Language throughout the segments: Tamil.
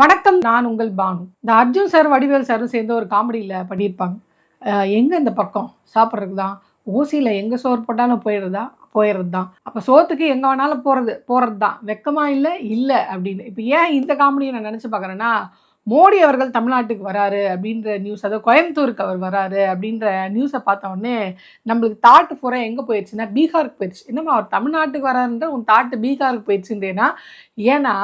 வணக்கம் நான் உங்கள் பானு. இந்த அர்ஜுன் சார் வடிவேல் சாரும் சேர்ந்து ஒரு காமெடியில் பண்ணியிருப்பாங்க. எங்கே இந்த பக்கம்? சாப்பிட்றதுக்கு தான் ஊசியில் எங்கே சோறு போட்டாலும் போயிடுறதா? போயிடுறது தான் அப்போ சோத்துக்கு எங்கே வேணாலும் போகிறது போகிறது தான் வெக்கமாக இல்லை இல்லை அப்படின்னு. இப்போ ஏன் இந்த காமெடியை நான் நினச்சி பார்க்குறேன்னா மோடி அவர்கள் தமிழ்நாட்டுக்கு வராரு அப்படின்ற நியூஸ் அதாவது கோயம்புத்தூருக்கு அவர் வராரு அப்படின்ற நியூஸை பார்த்த உடனே நம்மளுக்கு தாட்டு பூரா எங்கே போயிடுச்சுன்னா பீகாருக்கு போயிடுச்சு. என்னம்மா அவர் தமிழ்நாட்டுக்கு வராருன்ற உன் தாட்டு பீகாருக்கு போயிடுச்சுன்றேன்னா ஏன்னா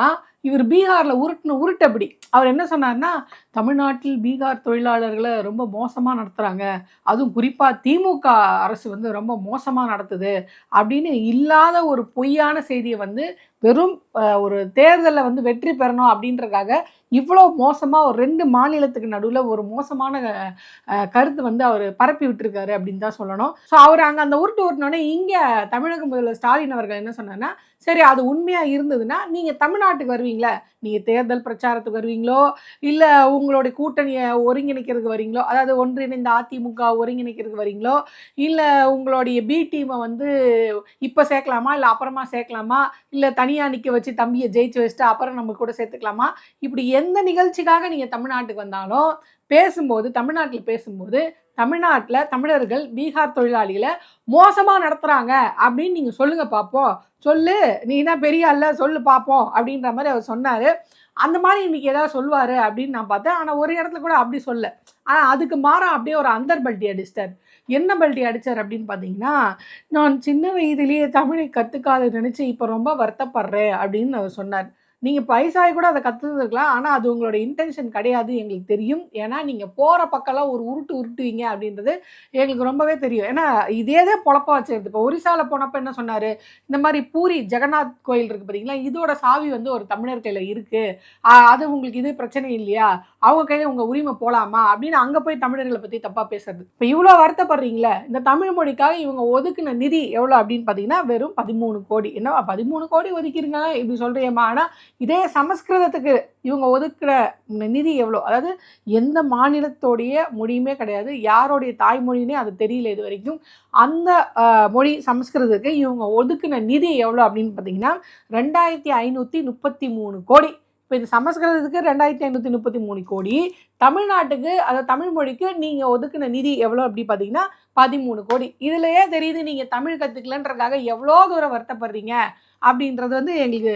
இவர் பீகாரில் உருட்டுன உருட்டப்படி அவர் என்ன சொன்னார்னா தமிழ்நாட்டில் பீகார் தொழிலாளர்களை ரொம்ப மோசமாக நடத்துகிறாங்க அதுவும் குறிப்பாக திமுக அரசு வந்து ரொம்ப மோசமாக நடத்துது அப்படின்னு இல்லாத ஒரு பொய்யான செய்தியை வந்து வெறும் ஒரு தேர்தலில் வந்து வெற்றி பெறணும் அப்படின்றக்காக இவ்வளோ மோசமாக ஒரு ரெண்டு மாநிலத்துக்கு நடுவில் ஒரு மோசமான கருத்து வந்து அவர் பரப்பி விட்டுருக்காரு அப்படின்னு தான் சொல்லணும். ஸோ அவர் அங்கே அந்த உருட்டு உருட்டினோடனே இங்கே தமிழக முதல்வர் ஸ்டாலின் அவர்கள் என்ன சொன்னார்னா சரி அது உண்மையாக இருந்ததுன்னா நீங்கள் தமிழ்நாட்டுக்கு வருவீங்களா. நீங்கள் தேர்தல் பிரச்சாரத்துக்கு வருவீங்களோ? இல்லை உங்களுடைய கூட்டணியை ஒருங்கிணைக்கிறதுக்கு வரீங்களோ அதாவது ஒன்றிணைந்த அதிமுக ஒருங்கிணைக்கிறதுக்கு வரீங்களோ இல்லை உங்களுடைய பி டீமை வந்து இப்போ சேர்க்கலாமா இல்லை அப்புறமா சேர்க்கலாமா இல்லை தனியாக நிற்க வச்சு தம்பியை ஜெயிச்சு வச்சுட்டு அப்புறம் நம்ம கூட சேர்த்துக்கலாமா? இப்படி எந்த நிகழ்ச்சிக்காக நீங்கள் தமிழ்நாட்டுக்கு வந்தாலும் பேசும்போது தமிழ்நாட்டில் பேசும்போது தமிழ்நாட்டில் தமிழர்கள் பீகார் தொழிலாளிகளை மோசமாக நடத்துகிறாங்க அப்படின்னு நீங்கள் சொல்லுங்கள் பார்ப்போம் சொல்லு நீ தான் பெரிய அல்ல சொல்லு பார்ப்போம் அப்படின்ற மாதிரி அவர் சொன்னார். அந்த மாதிரி இன்றைக்கி ஏதாவது சொல்லுவார் அப்படின்னு நான் பார்த்தேன். ஆனால் ஒரு இடத்துல கூட அப்படி சொல்ல. ஆனால் அதுக்கு மாற அப்படியே ஒரு அந்தர் பல்ட்டி அடிச்சிட்டார். என்ன பல்ட்டி அடித்தார் அப்படின்னு பார்த்தீங்கன்னா நான் சின்ன வயதிலேயே தமிழை கற்றுக்காத நினச்சி இப்போ ரொம்ப வருத்தப்படுறேன் அப்படின்னு அவர் சொன்னார். நீங்கள் பைசாய் கூட அதை கற்றுருக்கலாம் ஆனால் அது உங்களோட இன்டென்ஷன் கிடையாது எங்களுக்கு தெரியும். ஏன்னா நீங்கள் போகிற பக்கம்லாம் ஒரு உருட்டு உருட்டுவீங்க அப்படின்றது எங்களுக்கு ரொம்பவே தெரியும். ஏன்னா இதே தான் பொழப்பா வச்சிருது. இப்போ ஒரிசாவில் போனப்போ என்ன சொன்னார்? இந்த மாதிரி பூரி ஜெகநாத் கோயில் இருக்குது பார்த்தீங்களா இதோட சாவி வந்து ஒரு தமிழர் கையில் இருக்குது அது உங்களுக்கு இது பிரச்சனை இல்லையா? அவங்க கையில் உங்கள் உரிமை போகலாமா அப்படின்னு அங்கே போய் தமிழர்களை பற்றி தப்பாக பேசுறது. இப்போ இவ்வளோ வருத்தப்படுறீங்களே? இந்த தமிழ் மொழிக்காக இவங்க ஒதுக்குன நிதி எவ்வளோ அப்படின்னு பார்த்தீங்கன்னா வெறும் பதிமூணு கோடி. என்னவா? பதிமூணு கோடி ஒதுக்கிருங்க இப்படி சொல்கிறேம்மா ஆனால் இதே சமஸ்கிருதத்துக்கு இவங்க ஒதுக்கிற நிதி எவ்வளோ? அதாவது எந்த மாநிலத்தோடைய மொழியுமே கிடையாது. யாருடைய தாய்மொழினே அது தெரியல இது வரைக்கும். அந்த மொழி சமஸ்கிருதத்துக்கு இவங்க ஒதுக்குன நிதி எவ்வளோ அப்படின்னு பார்த்தீங்கன்னா ரெண்டாயிரத்தி ஐநூற்றி முப்பத்தி மூணு கோடி. இப்போ இது சமஸ்கிருதத்துக்கு ரெண்டாயிரத்தி ஐநூற்றி முப்பத்தி மூணு கோடி. தமிழ்நாட்டுக்கு அதாவது தமிழ் மொழிக்கு நீங்கள் ஒதுக்குன நிதி எவ்வளோ அப்படி பார்த்தீங்கன்னா பதிமூணு கோடி. இதுலையே தெரியுது நீங்கள் தமிழ் கற்றுக்கலன்றதுக்காக எவ்வளோ தூரம் வருத்தப்படுறீங்க? அப்படின்றது வந்து எங்களுக்கு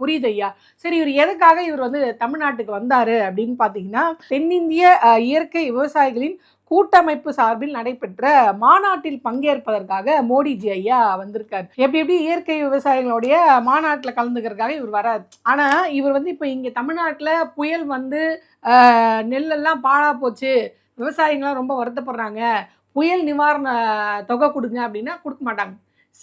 புரியுது ஐயா. சரி இவர் எதுக்காக இவர் வந்து தமிழ்நாட்டுக்கு வந்தார் அப்படின்னு பார்த்தீங்கன்னா தென்னிந்திய இயற்கை விவசாயிகளின் கூட்டமைப்பு சார்பில் நடைபெற்ற மாநாட்டில் பங்கேற்பதற்காக மோடிஜி ஐயா வந்திருக்கார். எப்படி எப்படி இயற்கை விவசாயிகளுடைய மாநாட்டில் கலந்துக்கிறதுக்காக இவர் வரார். ஆனால் இவர் வந்து இப்போ இங்கே தமிழ்நாட்டில் புயல் வந்து நெல்லெல்லாம் பாழா போச்சு விவசாயிகள்லாம் ரொம்ப வருத்தப்படுறாங்க புயல் நிவாரண தொகை கொடுங்க அப்படின்னா கொடுக்க மாட்டாங்க.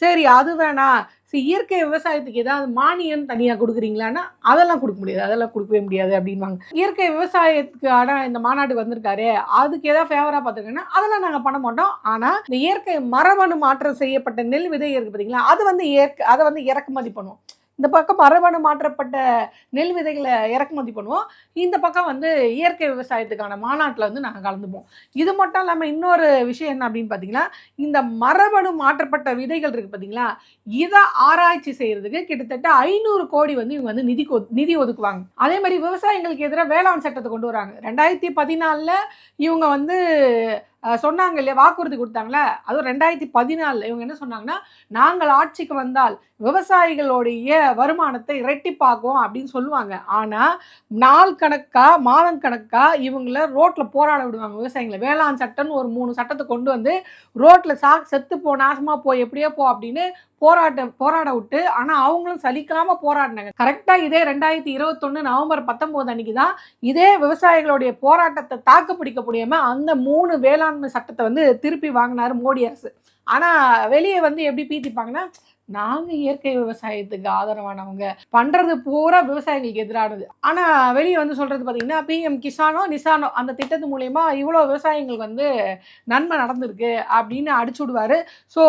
சரி அது வேணாம். ஸோ இயற்கை விவசாயத்துக்கு ஏதாவது மானியம் தனியாக கொடுக்குறீங்களான்னா அதெல்லாம் கொடுக்க முடியாது. அதெல்லாம் கொடுக்கவே முடியாது அப்படின்வாங்க. இயற்கை விவசாயத்துக்கு ஆனால் இந்த மாநாட்டுக்கு வந்திருக்காரு அதுக்கு ஏதாவது ஃபேவராக பார்த்துருக்கேன்னா அதெல்லாம் நாங்கள் பண்ண மாட்டோம். ஆனால் இந்த இயற்கை மரபணு மாற்றம் செய்யப்பட்ட நெல் விதை இருக்குது பார்த்தீங்களா அது வந்து இயற்கை அதை வந்து இறக்குமதி பண்ணுவோம். இந்த பக்கம் மரபணு மாற்றப்பட்ட நெல் விதைகளை இறக்குமதி பண்ணுவோம். இந்த பக்கம் வந்து இயற்கை விவசாயத்துக்கான மாநாட்டில் வந்து நாங்கள் கலந்துப்போம். இது மட்டும் இல்லாமல் இன்னொரு விஷயம் என்ன அப்படின்னு பார்த்தீங்கன்னா இந்த மரபணு மாற்றப்பட்ட விதைகள் இருக்குது பார்த்தீங்களா இதை ஆராய்ச்சி செய்கிறதுக்கு கிட்டத்தட்ட ஐநூறு கோடி வந்து இவங்க வந்து நிதி நிதி ஒதுக்குவாங்க. அதே மாதிரி விவசாயிகளுக்கு எதிராக வேளாண் சட்டத்தை கொண்டு வராங்க. ரெண்டாயிரத்தி பதினாலில் இவங்க வந்து சொன்னாங்க இல்லையா வாக்குறுதி கொடுத்தாங்களே? அதுவும் ரெண்டாயிரத்தி பதினாலில். இவங்க என்ன சொன்னாங்கன்னா நாங்கள் ஆட்சிக்கு வந்தால் விவசாயிகளுடைய வருமானத்தை இரட்டிப்பாக்குவோம் அப்படின்னு சொல்லுவாங்க. ஆனால் நாள் கணக்காக மாதம் கணக்காக இவங்கள ரோட்டில் போராட விடுவாங்க விவசாயிகளை வேளாண் சட்டம்னு ஒரு மூணு சட்டத்தை கொண்டு வந்து ரோட்டில் சா செத்து போ நாசமாக போ எப்படியோ போ அப்படின்னு போராட்டம் போராட விட்டு ஆனால் அவங்களும் சலிக்காம போராடினாங்க. கரெக்டாக இதே ரெண்டாயிரத்தி இருபத்தொன்று நவம்பர் பத்தொம்போது அன்னைக்கு தான் இதே விவசாயிகளுடைய போராட்டத்தை தாக்கு பிடிக்க முடியாமல் அந்த மூணு வேளாண்மை சட்டத்தை வந்து திருப்பி வாங்கினார் மோடி அரசு. ஆனால் வெளியே வந்து எப்படி பீத்திப்பாங்கன்னா நாங்கள் இயற்கை விவசாயத்துக்கு ஆதரவானவங்க. பண்ணுறது பூரா விவசாயிகளுக்கு எதிரானது. ஆனால் வெளியே வந்து சொல்கிறது பார்த்திங்கன்னா பிஎம் கிசானோ நிசானோ அந்த திட்டத்து மூலயமா இவ்வளோ விவசாயிங்களுக்கு வந்து நன்மை நடந்திருக்கு அப்படின்னு அடிச்சு விடுவார். ஸோ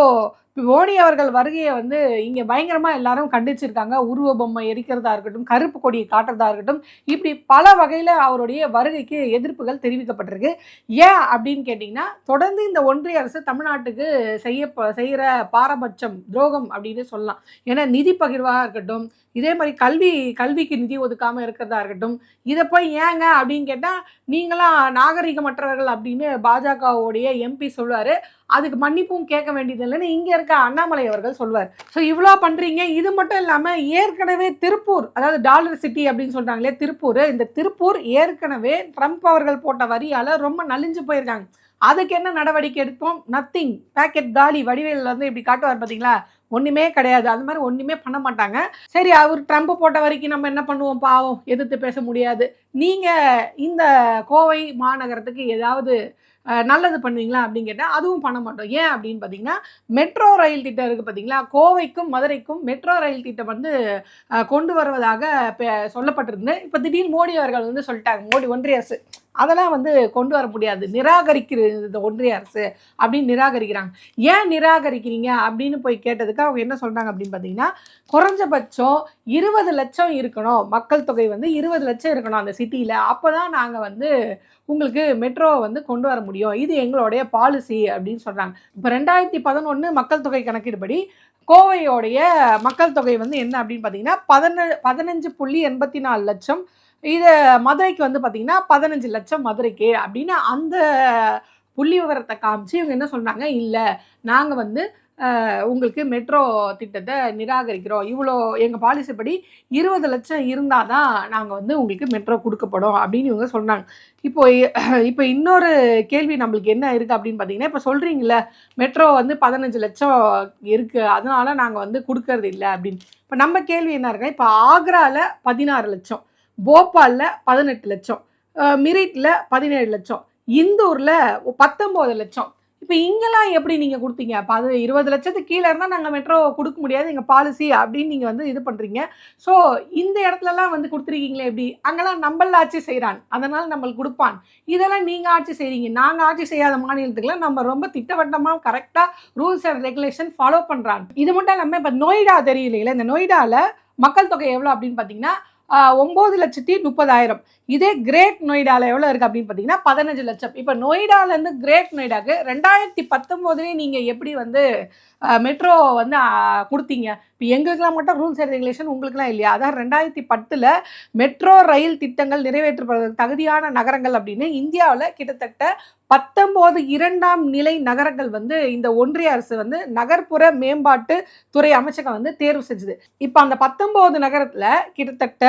மோடி அவர்கள் வருகையை வந்து இங்கே பயங்கரமாக எல்லாரும் கண்டிச்சிருக்காங்க. உருவ பொம்மை எரிக்கிறதா இருக்கட்டும் கருப்பு கொடியை காட்டுறதா இருக்கட்டும் இப்படி பல வகையில் அவருடைய வருகைக்கு எதிர்ப்புகள் தெரிவிக்கப்பட்டிருக்கு. ஏன் அப்படின்னு கேட்டிங்கன்னா தொடர்ந்து இந்த ஒன்றிய அரசு தமிழ்நாட்டுக்கு செய்ய செய்கிற பாரபட்சம் துரோகம் அப்படின்னு சொல்லலாம். ஏன்னா நிதி பகிர்வாக இருக்கட்டும் இதே மாதிரி கல்வி கல்விக்கு நிதி ஒதுக்காமல் இருக்கிறதா இருக்கட்டும் இதை போய் ஏங்க அப்படின்னு கேட்டால் நீங்களாம் நாகரிகமற்றவர்கள் அப்படின்னு பாஜகவுடைய எம்பி சொல்லுவார். அதுக்கு மன்னிப்பும் கேட்க வேண்டியது இல்லைன்னு இங்கே இருக்க அண்ணாமலை அவர்கள் சொல்வார் ஸோ இவ்வளோ பண்ணுறீங்க இது மட்டும் இல்லாமல் ஏற்கனவே திருப்பூர் அதாவது டாலர் சிட்டி அப்படின்னு சொல்கிறாங்களே திருப்பூர் இந்த திருப்பூர் ஏற்கனவே ட்ரம்ப் அவர்கள் போட்ட வரியால் ரொம்ப நலிஞ்சு போயிருக்காங்க. அதுக்கு என்ன நடவடிக்கை எடுப்போம்? நத்திங் பேக்கெட் காலி. வடிவேல் வந்து இப்படி காட்டுவார் பார்த்தீங்களா ஒன்றுமே கிடையாது. அது மாதிரி ஒன்றுமே பண்ண மாட்டாங்க. சரி அவர் ட்ரம்ப் போட்ட வரைக்கும் நம்ம என்ன பண்ணுவோம்? பாவம் எதிர்த்து பேச முடியாது. நீங்கள் இந்த கோவை மாநகரத்துக்கு ஏதாவது நல்லது பண்ணுவீங்களா அப்படின்னு கேட்டால் அதுவும் பண்ண மாட்டோம். ஏன் அப்படின்னு பார்த்தீங்கன்னா மெட்ரோ ரயில் திட்டம் இருக்குது பார்த்தீங்களா கோவைக்கும் மதுரைக்கும் மெட்ரோ ரயில் திட்டம் வந்து கொண்டு வருவதாக பே- சொல்லப்பட்டிருந்து இப்போ திடீர்னு மோடி அவர்கள் வந்து சொல்லிட்டாங்க. மோடி ஒன்றிய அரசு. அதெல்லாம் வந்து கொண்டு வர முடியாது. நிராகரிக்கிறது இந்த ஒன்றிய அரசு அப்படின்னு நிராகரிக்கிறாங்க. ஏன் நிராகரிக்கிறீங்க அப்படின்னு போய் கேட்டதுக்கு அவங்க என்ன சொல்கிறாங்க அப்படின்னு பார்த்தீங்கன்னா குறைஞ்சபட்சம் இருபது லட்சம் இருக்கணும். மக்கள் தொகை வந்து இருபது லட்சம் இருக்கணும் அந்த சிட்டியில். அப்போ தான் நாங்கள் வந்து உங்களுக்கு மெட்ரோவை வந்து கொண்டு வர முடியும். இது எங்களுடைய பாலிசி அப்படின்னு சொல்கிறாங்க இப்போ ரெண்டாயிரத்தி பதினொன்று மக்கள் தொகை கணக்கீடுபடி கோவையோடைய மக்கள் தொகை வந்து என்ன அப்படின்னு பார்த்தீங்கன்னா பதின பதினஞ்சு புள்ளி எண்பத்தி நாலு லட்சம் இது மதுரைக்கு வந்து பார்த்தீங்கன்னா பதினஞ்சு லட்சம் மதுரைக்கு அப்படின்னு அந்த புள்ளி விவரத்தை காமிச்சு இவங்க என்ன சொல்கிறாங்க இல்லை நாங்கள் வந்து உங்களுக்கு மெட்ரோ திட்டத்தை நிராகரிக்கிறோம். இவ்வளோ எங்கள் பாலிசி படி இருபது லட்சம் இருந்தால் தான் நாங்கள் வந்து உங்களுக்கு மெட்ரோ கொடுக்கப்படும் அப்படின்னு இவங்க சொன்னாங்க இப்போ இப்போ இன்னொரு கேள்வி நம்மளுக்கு என்ன இருக்குது அப்படின்னு பார்த்தீங்கன்னா இப்போ சொல்கிறீங்களே மெட்ரோ வந்து பதினஞ்சு லட்சம் இருக்குது அதனால நாங்கள் வந்து கொடுக்கறது இல்லை அப்படின்னு. இப்போ நம்ம கேள்வி என்ன இருக்குன்னா இப்போ ஆக்ராவில் பதினாறு லட்சம். போபாலில் பதினெட்டு லட்சம் மிரிட்டில் பதினேழு லட்சம் இந்தூரில் பத்தொம்போது லட்சம். இப்போ இங்கெல்லாம் எப்படி நீங்கள் கொடுத்தீங்க? அப்போ அது இருபது லட்சத்துக்கு கீழே இருந்தால் நாங்கள் மெட்ரோ கொடுக்க முடியாது எங்கள் பாலிசி அப்படின்னு நீங்கள் வந்து இது பண்ணுறீங்க ஸோ இந்த இடத்துலலாம் வந்து கொடுத்துருக்கீங்களே எப்படி? அங்கெல்லாம் நம்மள ஆட்சி செய்கிறான் அதனால் நம்மளுக்கு கொடுப்பான். இதெல்லாம் நீங்கள் ஆட்சி செய்கிறீங்க நாங்கள் ஆட்சி செய்யாத மாநிலத்துக்குலாம் நம்ம ரொம்ப திட்டவட்டமாக கரெக்டாக ரூல்ஸ் அண்ட் ரெகுலேஷன் ஃபாலோ பண்ணுறான் இது மட்டும் இல்லாமல் இப்போ நொய்டா தெரியலையில இந்த நொய்டாவில் மக்கள் தொகை எவ்வளோ அப்படின்னு பார்த்தீங்கன்னா ஒம்பது லட்சத்தி முப்பதாயிரம். இதே கிரேட் நொய்டாவில் எவ்வளோ இருக்குது அப்படின்னு பார்த்தீங்கன்னா பதினஞ்சு லட்சம். இப்போ நொய்டாலேருந்து கிரேட் நொய்டாக்கு ரெண்டாயிரத்தி பத்தொம்போதுலேயே நீங்கள் எப்படி வந்து மெட்ரோ வந்து கொடுத்தீங்க? இப்போ எங்களுக்கெல்லாம் மட்டும் ரூல்ஸ் அண்ட் ரெகுலேஷன் உங்களுக்குலாம் இல்லையா? அதான் ரெண்டாயிரத்தி பத்தில் மெட்ரோ ரயில் திட்டங்கள் நிறைவேற்றப்படுவதற்கு தகுதியான நகரங்கள் அப்படின்னு இந்தியாவில் கிட்டத்தட்ட பத்தொம்போது இரண்டாம் நிலை நகரங்கள் வந்து இந்த ஒன்றிய அரசு வந்து நகர்ப்புற மேம்பாட்டு துறை அமைச்சகம் வந்து தேர்வு செஞ்சுது. இப்போ அந்த பத்தொம்போது நகரத்தில் கிட்டத்தட்ட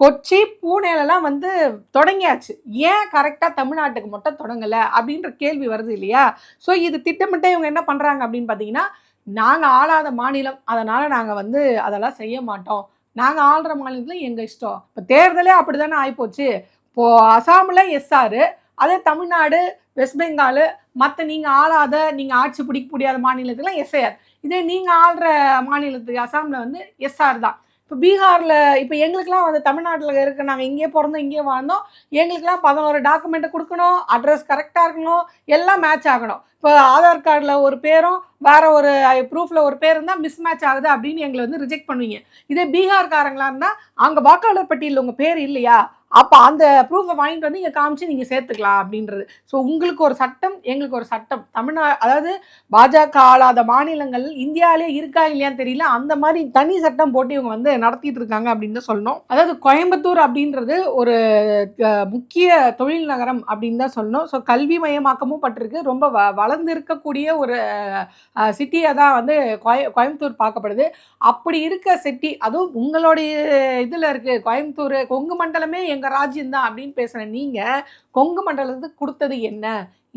கொச்சி பூனேலலாம் வந்து தொடங்கியாச்சு. ஏன் கரெக்டாக தமிழ்நாட்டுக்கு மட்டும் தொடங்கலை அப்படின்ற கேள்வி வருது இல்லையா? ஸோ இது திட்டமிட்டே இவங்க என்ன பண்ணுறாங்க அப்படின்னு பார்த்தீங்கன்னா நாங்கள் ஆளாத மாநிலம் அதனால் நாங்கள் வந்து அதெல்லாம் செய்ய மாட்டோம். நாங்கள் ஆள்ற மாநிலத்தில் எங்கள் இஷ்டம்? இப்போ தேர்தலே அப்படி தானே ஆகிப்போச்சு இப்போது அசாமில் எஸ்ஆர் அதே தமிழ்நாடு வெஸ்ட் பெங்காலு மற்ற நீங்கள் ஆளாத நீங்கள் ஆட்சி பிடிக்க முடியாத மாநிலத்துக்குலாம் எஸ்ஐஆர். இதே நீங்கள் ஆள்ற மாநிலத்துக்கு அசாமில் வந்து எஸ்ஆர் தான். இப்போ பீகாரில் இப்போ எங்களுக்கெல்லாம் வந்து தமிழ்நாட்டில் இருக்க நாங்கள் இங்கே பிறந்தோம் இங்கே வாழ்ந்தோம். எங்களுக்கெல்லாம் பதினோரு டாக்குமெண்ட்டை கொடுக்கணும் அட்ரஸ் கரெக்டாக இருக்கணும் எல்லாம் மேட்ச் ஆகணும். இப்போ ஆதார் கார்டில் ஒரு பேரும் வேறு ஒரு ப்ரூஃபில் ஒரு பேர் இருந்தால் மிஸ் மேட்ச் ஆகுது அப்படின்னு எங்களை வந்து ரிஜெக்ட் பண்ணுவீங்க. இதே பீகார்காரங்களா இருந்தால் அங்கே வாக்காளர் பட்டியலில் உங்கள் பேர் இல்லையா? அப்போ அந்த ப்ரூஃபை வாங்கிட்டு வந்து இங்கே காமிச்சு நீங்கள் சேர்த்துக்கலாம் அப்படின்றது. ஸோ உங்களுக்கு ஒரு சட்டம் எங்களுக்கு ஒரு சட்டம். தமிழ்நா அதாவது பாஜக ஆளாத மாநிலங்கள் இந்தியாவிலே இருக்கா இல்லையான்னு தெரியல. அந்த மாதிரி தனி சட்டம் போட்டு இவங்க வந்து நடத்திட்டு இருக்காங்க அப்படின்னு தான் சொல்லணும். அதாவது கோயம்புத்தூர் அப்படின்றது ஒரு முக்கிய தொழில் நகரம் அப்படின்னு தான் சொல்லணும். ஸோ கல்வி மயமாக்கமும் பட்டிருக்கு. ரொம்ப வ வளர்ந்து இருக்கக்கூடிய ஒரு சிட்டியை தான் வந்து கோய கோயம்புத்தூர் பார்க்கப்படுது. அப்படி இருக்க சிட்டி அதுவும் உங்களுடைய இதில் இருக்குது கோயம்புத்தூர் கொங்கு மண்டலமே எங்கள் ராஜ்யம் தான் அப்படின்னு பேசுகிற நீங்கள் கொங்கு மண்டலத்துக்கு கொடுத்தது என்ன?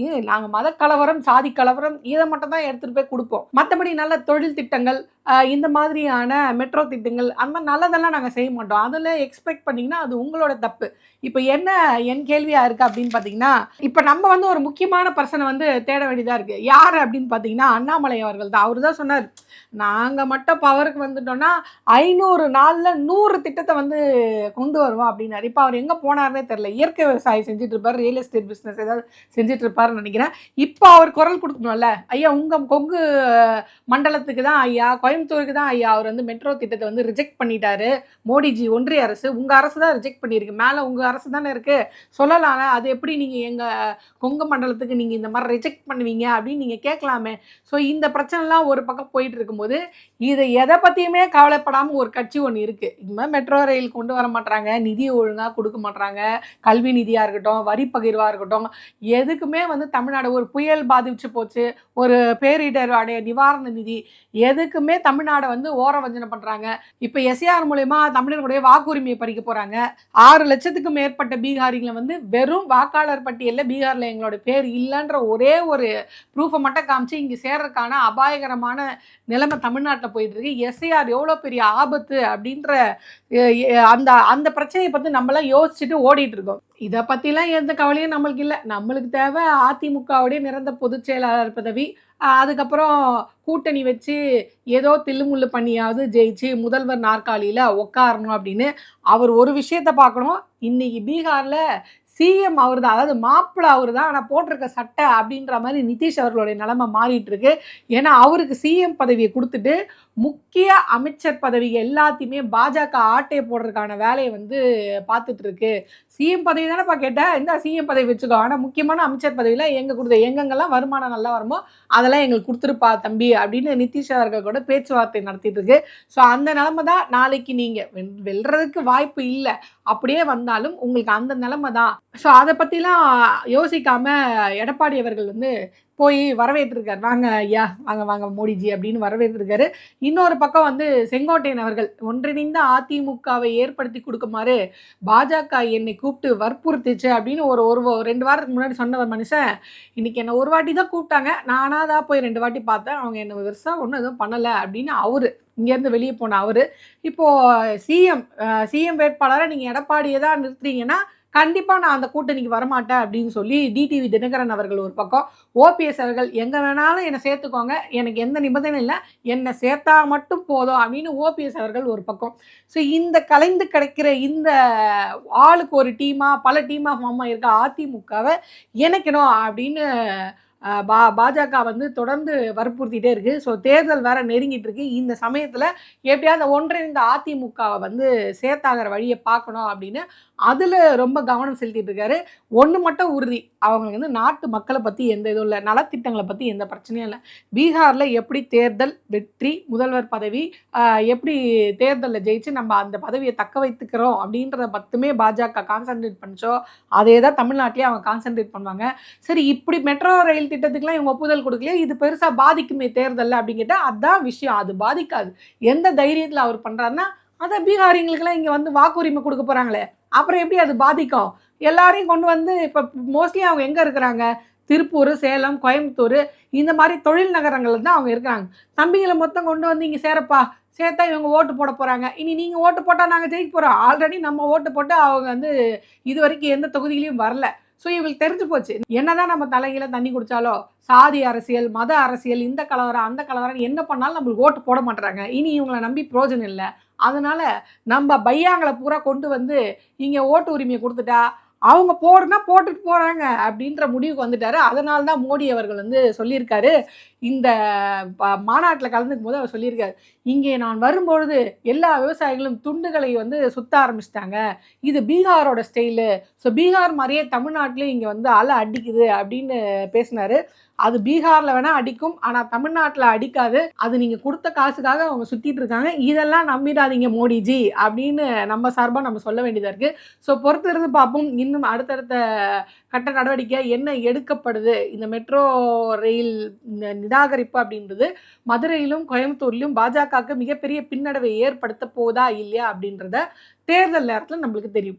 ஏ நாங்கள் மத கலவரம் சாதி கலவரம் இதை மட்டும் தான் எடுத்துகிட்டு போய் கொடுப்போம். மற்றபடி நல்ல தொழில் திட்டங்கள் இந்த மாதிரியான மெட்ரோ திட்டங்கள் அந்த மாதிரி நல்லதெல்லாம் நாங்கள் செய்ய மாட்டோம். அதில் எக்ஸ்பெக்ட் பண்ணிங்கன்னா அது உங்களோட தப்பு. இப்போ என்ன என் கேள்வியாக இருக்குது அப்படின்னு பார்த்தீங்கன்னா இப்போ நம்ம வந்து ஒரு முக்கியமான பர்சனை வந்து தேட வேண்டியதாக இருக்குது யார் அப்படின்னு பார்த்தீங்கன்னா அண்ணாமலை அவர்கள் தான். அவர் தான் சொன்னார் நாங்கள் மட்டும் பவருக்கு வந்துட்டோம்னா ஐநூறு நாளில் நூறு திட்டத்தை வந்து கொண்டு வருவோம் அப்படின்னாரு. இப்போ அவர் எங்கே போனார்னே தெரில இயற்கை விவசாயம் செஞ்சுட்டு இருப்பார் ரியல் எஸ்டேட் பிஸ்னஸ் ஏதாவது செஞ்சுட்டு இருப்பாருன்னு நினைக்கிறேன். இப்போ அவர் குரல் கொடுக்கணும்ல. ஐயா உங்கள் கொங்கு மண்டலத்துக்கு தான் ஐயா கோயம்புத்தூருக்கு தான் ஐயா அவர் வந்து மெட்ரோ திட்டத்தை வந்து ரிஜெக்ட் பண்ணிட்டாரு. மோடிஜி ஒன்றிய அரசு உங்க அரசு தான் ரிஜெக்ட் பண்ணியிருக்கு. மேலே உங்க அரசு தானே இருக்கு. சொல்லலாம்ல அது எப்படி நீங்க எங்க கொங்கு மண்டலத்துக்கு நீங்க இந்த மாதிரி ரிஜெக்ட் பண்ணுவீங்க அப்படின்னு நீங்க கேட்கலாமே. ஸோ இந்த பிரச்சனைலாம் ஒரு பக்கம் போயிட்டு இருக்கும்போது இதை எதை பத்தியுமே கவலைப்படாமல் ஒரு கட்சி ஒன்று இருக்கு. இந்த மெட்ரோ ரயில் கொண்டு வர மாட்டாங்க நிதி ஒழுங்காக கொடுக்க மாட்டாங்க கல்வி நிதியாக இருக்கட்டும் வரி பகிர்வாக இருக்கட்டும் எதுக்குமே வந்து தமிழ்நாடு ஒரு புயல் பாதிச்சு போச்சு. ஒரு பேரிடர் அடைய நிவாரண நிதி எதுக்குமே தமிழ்நாடை வந்து ஓர வஞ்சனை பண்ணுறாங்க இப்போ எஸ்ஏஆர் மூலயமா தமிழர்களுடைய வாக்குரிமையை பறிக்க போகிறாங்க ஆறு லட்சத்துக்கும் மேற்பட்ட பீகாரிகளை வந்து வெறும் வாக்காளர் பட்டியலில் பீகாரில் எங்களோட பேர் இல்லைன்ற ஒரே ஒரு ப்ரூஃபை மட்டும் காமிச்சு இங்கே சேர்றதுக்கான அபாயகரமான நிலைமை தமிழ்நாட்டில் போயிட்டு இருக்கு எஸ்ஏஆர் எவ்வளோ பெரிய ஆபத்து அப்படின்ற அந்த அந்த பிரச்சனையை பற்றி நம்மளாம் யோசிச்சுட்டு ஓடிட்டு இருக்கோம். இதை பற்றிலாம் எந்த கவலையும் நம்மளுக்கு இல்லை. நம்மளுக்கு தேவை அதிமுகவுடைய நிரந்த பொதுச் செயலாளர் பதவி. அதுக்கப்புறம் கூட்டணி வச்சு ஏதோ தில்லுமுள்ளு பண்ணியாவது ஜெயிச்சு முதல்வர் நாற்காலியில் உட்காரணும் அப்படின்னு அவர் ஒரு விஷயத்த பார்க்கணும். இன்னைக்கு பீகாரில் சிஎம் அவர் தான் அதாவது மாப்பிள்ள அவர் தான் ஆனால் போட்டிருக்க சட்டை அப்படின்ற மாதிரி நிதிஷ் அவர்களுடைய நிலைமை மாறிட்டு இருக்கு. ஏன்னா அவருக்கு சிஎம் பதவியை கொடுத்துட்டு முக்கிய அமைச்சர் பதவி எல்லாத்தையுமே பாஜக ஆட்டையை போடுறதுக்கான வேலையை வந்து பார்த்துட்டு இருக்கு சிஎம் பதவி தானேப்பா கேட்டேன் இந்த சிஎம் பதவி வச்சுக்கோ. ஆனால் முக்கியமான அமைச்சர் பதவியெல்லாம் எங்கே கொடுத்த எங்கெங்கெல்லாம் வருமானம் நல்லா வருமோ அதெல்லாம் எங்களுக்கு கொடுத்துருப்பா தம்பி அப்படின்னு நிதிஷ் அவர்கள் கூட பேச்சுவார்த்தை நடத்திட்டு இருக்கு ஸோ அந்த நிலமை தான் நாளைக்கு நீங்கள் வெல்றதுக்கு வாய்ப்பு இல்லை. அப்படியே வந்தாலும் உங்களுக்கு அந்த நிலமை தான். ஸோ அதை பற்றிலாம் யோசிக்காமல் எடப்பாடி அவர்கள் வந்து போய் வரவேற்றிருக்காரு. வாங்க ஐயா வாங்க வாங்க மோடிஜி அப்படின்னு வரவேற்றிருக்காரு. இன்னொரு பக்கம் வந்து செங்கோட்டையன் அவர்கள் ஒன்றிணைந்த அதிமுகவை ஏற்படுத்தி கொடுக்குமாறு பாஜக என்னை கூப்பிட்டு வற்புறுத்திச்சு அப்படின்னு ஒரு ஒரு ரெண்டு வாரத்துக்கு முன்னாடி சொன்ன ஒரு மனுஷன். இன்னைக்கு என்னை ஒரு வாட்டி தான் கூப்பிட்டாங்க. நானாக தான் போய் ரெண்டு வாட்டி பார்த்தேன். அவங்க என்ன பெருசாக ஒன்றும் எதுவும் பண்ணலை அப்படின்னு அவர் இங்கேருந்து வெளியே போன அவர். இப்போது சிஎம் சிஎம் வேட்பாளரை நீங்கள் எடப்பாடியை தான் நிறுத்துறீங்கன்னா கண்டிப்பாக நான் அந்த கூட்டணிக்கு வரமாட்டேன் அப்படின்னு சொல்லி டிடிவி தினகரன் அவர்கள் ஒரு பக்கம் ஓபிஎஸ் அவர்கள் எங்கே வேணாலும் என்னை சேர்த்துக்கோங்க எனக்கு எந்த நிபந்தனை இல்லை என்னை சேர்த்தா மட்டும் போதும் அப்படின்னு ஓபிஎஸ் அவர்கள் ஒரு பக்கம். ஸோ இந்த கலைந்து கிடைக்கிற இந்த ஆளுக்கு ஒரு டீமாக பல டீமாக ஃபார்ம் இருக்க அதிமுகவை இணைக்கணும் அப்படின்னு பா பாஜக வந்து தொடர்ந்து வற்புறுத்திட்டே இருக்கு. ஸோ தேர்தல் வேற நெருங்கிட்டு இருக்கு. இந்த சமயத்தில் எப்படியாவது ஒன்றிணைந்த அதிமுகவை வந்து சேர்த்தாகிற வழியை பார்க்கணும் அப்படின்னு அதில் ரொம்ப கவனம் செலுத்திட்டு இருக்காரு. ஒன்று மட்டும் உறுதி. அவங்க வந்து நாட்டு மக்களை பற்றி எந்த இதுவும் இல்லை. நலத்திட்டங்களை பற்றி எந்த பிரச்சனையும் இல்லை. பீகாரில் எப்படி தேர்தல் வெற்றி முதல்வர் பதவி எப்படி தேர்தலில் ஜெயிச்சு நம்ம அந்த பதவியை தக்க வைத்துக்கிறோம் அப்படின்றத மட்டுமே பாஜக கான்சென்ட்ரேட் பண்ணிச்சோ அதே தான் தமிழ்நாட்டிலே அவங்க கான்சென்ட்ரேட் பண்ணுவாங்க. சரி இப்படி மெட்ரோ ரயில் திட்டத்துக்குலாம் இவங்க ஒப்புதல் கொடுக்கலையே இது பெருசாக பாதிக்குமே தேர்தலில் அப்படின்னு கேட்டால் விஷயம். அது பாதிக்காது. எந்த தைரியத்தில் அவர் பண்ணுறாருன்னா அதை பீகாரிங்களுக்கெல்லாம் இங்கே வந்து வாக்குரிமை கொடுக்க போகிறாங்களே அப்புறம் எப்படி அது பாதிக்கும்? எல்லாரையும் கொண்டு வந்து இப்போ மோஸ்ட்லி அவங்க எங்கே இருக்கிறாங்க? திருப்பூர் சேலம் கோயம்புத்தூர் இந்த மாதிரி தொழில் நகரங்களில் தான் அவங்க இருக்கிறாங்க. தம்பிங்களை மொத்தம் கொண்டு வந்து இங்கே சேரப்பா சேர்த்தா இவங்க ஓட்டு போட போகிறாங்க இனி நீங்கள் ஓட்டு போட்டால் நாங்கள் ஜெயிக்க போகிறோம் ஆல்ரெடி நம்ம ஓட்டு போட்டு அவங்க வந்து இது வரைக்கும் எந்த தொகுதியிலையும் வரல. ஸோ இவங்களுக்கு தெரிஞ்சு போச்சு. என்னதான் நம்ம தலையில தண்ணி குடிச்சாலோ சாதி அரசியல் மத அரசியல் இந்த கலவரம் அந்த கலவரம் என்ன பண்ணாலும் நம்மளுக்கு ஓட்டு போட மாட்டாங்க இனி இவங்களை நம்பி பிரோஜனம் இல்லை. அதனால நம்ம பையாங்களை பூரா கொண்டு வந்து இங்கே ஓட்டு உரிமையை கொடுத்துட்டா அவங்க போடுனா போட்டுட்டு போகிறாங்க அப்படின்ற முடிவுக்கு வந்துட்டாரு. அதனால தான் மோடி அவர்கள் வந்து சொல்லியிருக்காரு. இந்த மாநாட்டில் கலந்துக்கும் போது அவர் சொல்லியிருக்காரு. இங்கே நான் வரும்பொழுது எல்லா விவசாயிகளும் துண்டுகளை வந்து சுத்த ஆரம்பிச்சிட்டாங்க. இது பீகாரோட ஸ்டைலு ஸோ பீகார் மாதிரியே தமிழ்நாட்டிலையும் இங்கே வந்து அலை அடிக்குது அப்படின்னு பேசினார். அது பீகாரில் வேணால் அடிக்கும் ஆனால் தமிழ்நாட்டில் அடிக்காது. அது நீங்கள் கொடுத்த காசுக்காக அவங்க சுற்றிட்டு இருக்காங்க. இதெல்லாம் நம்பிடாதீங்க மோடிஜி அப்படின்னு நம்ம சார்பாக நம்ம சொல்ல வேண்டியதாக இருக்குது ஸோ பொறுத்து இருந்து பார்ப்போம். இன்னும் அடுத்தடுத்த கட்ட நடவடிக்கை என்ன எடுக்கப்படுது? இந்த மெட்ரோ ரயில் இந்த நிராகரிப்பு அப்படின்றது மதுரையிலும் கோயம்புத்தூர்லையும் பாஜகவுக்கு மிகப்பெரிய பின்னடைவை ஏற்படுத்த போதா இல்லையா அப்படின்றத தேர்தல் நேரத்தில் நம்மளுக்கு தெரியும்.